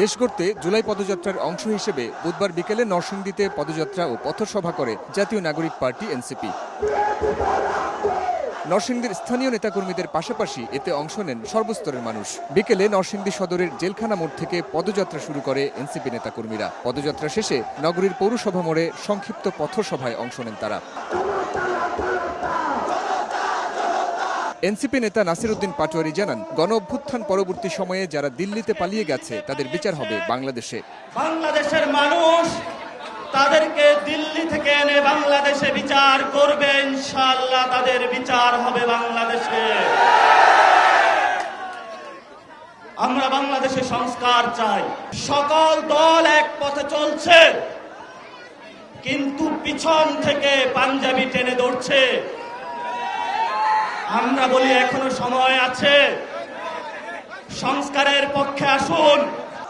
দেশ গড়তে জুলাই পদযাত্রার অংশ হিসেবে বুধবার বিকেলে নরসিংদীতে পদযাত্রা ও পথসভা করে জাতীয় নাগরিক পার্টি এনসিপি। নরসিংদীর স্থানীয় নেতাকর্মীদের পাশাপাশি এতে অংশ নেন সর্বস্তরের মানুষ। বিকেলে নরসিংদী সদরের জেলখানা মোড় থেকে পদযাত্রা শুরু করে এনসিপি নেতাকর্মীরা। পদযাত্রা শেষে নগরীর পৌরসভা মোড়ে সংক্ষিপ্ত পথসভায় অংশ নেন তারা। এনসিপি নেতা নাসির উদ্দিন পাটোয়ারি জানান, গণ অভ্যুত্থান পরবর্তী সময়ে যারা দিল্লিতে পালিয়ে গেছে, তাদের বিচার হবে বাংলাদেশে। বাংলাদেশের মানুষ তাদেরকে দিল্লি থেকে এনে বাংলাদেশে বিচার করবে, ইনশাআল্লাহ তাদের বিচার হবে বাংলাদেশে। আমরা বাংলাদেশে সংস্কার চাই। সকল দল এক পথে চলছে, কিন্তু পিছন থেকে পাঞ্জাবি টেনে ধরছে। আমরা বলি এখনও সময় আছে। সংস্কারের পক্ষে আসুন।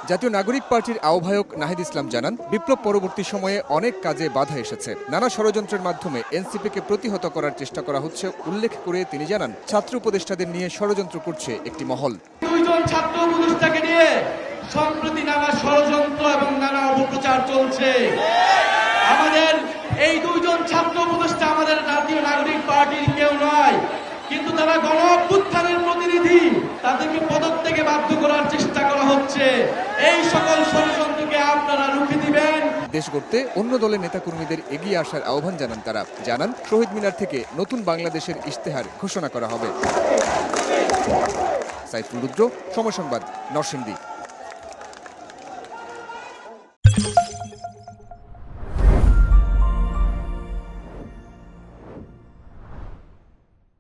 জাতীয় নাগরিক পার্টির আহ্বায়ক নাহিদ ইসলাম জানান বিপ্লব পরবর্তী সময়ে অনেক কাজে বাধা এসেছে। নানা ষড়যন্ত্রের মাধ্যমে এনসিপিকে প্রতিহত করার চেষ্টা করা হচ্ছে উল্লেখ করে তিনি জানান ছাত্র উপদেষ্টাদের নিয়ে ষড়যন্ত্র করছে একটি মহল। দুইজন ছাত্র উপদেষ্টাকে নিয়ে সম্প্রতি নানা ষড়যন্ত্র এবং নানা অপপ্রচার চলছে। আমাদের এই দুইজন ছাত্র তারা গণ প্রতিনিধি, তাদেরকে পদত্যাগে বাধ্য করার চেষ্টা করা হচ্ছে। এই সকল ষড়যন্ত্রকে আপনারা রুখে দিবেন। দেশ গড়তে অন্য দলের নেতাকর্মীদের এগিয়ে আসার আহ্বান জানান তারা। জানান, শহীদ মিনার থেকে নতুন বাংলাদেশের ইশতেহার ঘোষণা করা হবে। সাইফুল রুদ্র সময় সংবাদ নরসিংদী।